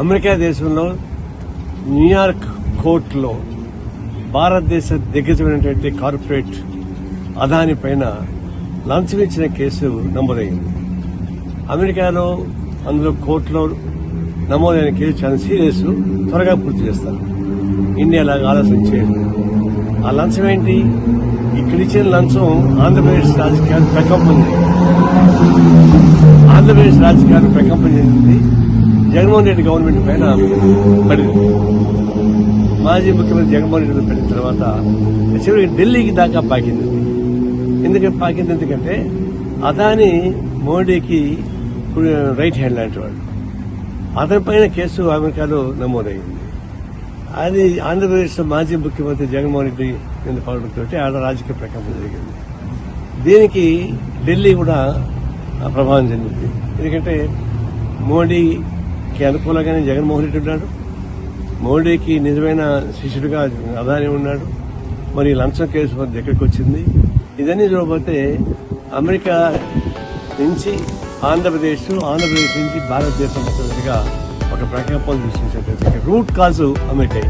America దేశంలో New York కోర్టులో భారతదేశ దిగ్గజమైనటువంటి కార్పొరేట్ అదాని పైన లంచం ఇచ్చిన కేసు నమోదైంది. అమెరికాలో అందులో కోర్టులో నమోదైన కేసు చాలా సీరియస్ త్వరగా పూర్తి చేస్తారు. ఇండియాలో ఆలోచన చేయదు ఆ లంచం ఏంటి? ఇక్కడ ఇచ్చిన లంచం ఆంధ్రప్రదేశ్ రాజకీయాలు ప్రకంపంది ఆంధ్రప్రదేశ్ రాజకీయాన్ని ప్రకంపం చెందింది జగన్మోహన్ రెడ్డి గవర్నమెంట్ పైన పడింది. మాజీ ముఖ్యమంత్రి జగన్మోహన్ రెడ్డి పడిన తర్వాత చివరికి ఢిల్లీకి దాకా పాకింది. ఎందుకంటే పాకింది? ఎందుకంటే అదాని మోడీకి రైట్ హ్యాండ్ లాంటి వాడు. అతని పైన కేసు అమెరికాలో నమోదైంది. అది ఆంధ్రప్రదేశ్ మాజీ ముఖ్యమంత్రి జగన్మోహన్ రెడ్డి మీద పడడంతో ఆడ రాజకీయ ప్రకంపన జరిగింది. దీనికి ఢిల్లీ కూడా ప్రభావం చెందింది. ఎందుకంటే మోడీ కి అనుకూలంగానే జగన్మోహన్ రెడ్డి ఉన్నాడు. మోడీకి నిజమైన శిష్యుడిగా అదాని ఉన్నాడు. మరి లంచం కేసు మన దగ్గరికి వచ్చింది. ఇదన్నీ చూడబోతే అమెరికా నుంచి ఆంధ్రప్రదేశ్ ఆంధ్రప్రదేశ్ నుంచి భారతదేశం మొత్తంగా ఒక ప్రకల్పం సృష్టించేటువంటి రూట్ కాజు అమెరికా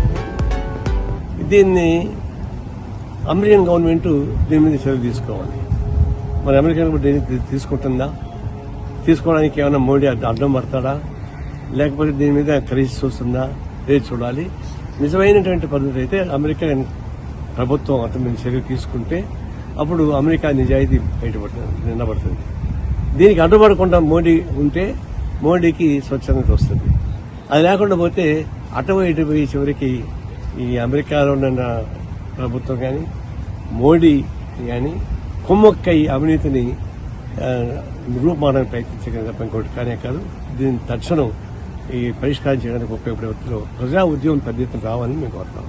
దీన్ని అమెరికన్ గవర్నమెంట్ దీని మీద చర్యలు తీసుకోవాలి. మరి అమెరికన్ దీన్ని తీసుకుంటుందా? తీసుకోవడానికి ఏమైనా మోడీ అడ్డం పడతాడా? లేకపోతే దీని మీద ఖరీదు చూస్తుందా లేదు చూడాలి. నిజమైనటువంటి పద్ధతి అయితే అమెరికా ప్రభుత్వం అతని మీద చర్య తీసుకుంటే అప్పుడు అమెరికా నిజాయితీ బయటపడుతుంది నిన్నబడుతుంది దీనికి అడ్డుపడకుండా మోడీ ఉంటే మోడీకి స్వచ్ఛందత వస్తుంది. అది లేకుండా పోతే అటువైపు పోయి చివరికి ఈ అమెరికాలో ఉన్న ప్రభుత్వం కానీ మోడీ కానీ కొమ్మొక్కై అవినీతిని ఆ, ప్రయత్నించగలిగిన తప్ప ఇంకోటి కానే కాదు దీని తక్షణం ఈ పరిష్కారం చేయడానికి ఉపయోగపడే ప్రజా ఉద్యమం పెద్ద ఎత్తున రావాలని మేము కోరుతాం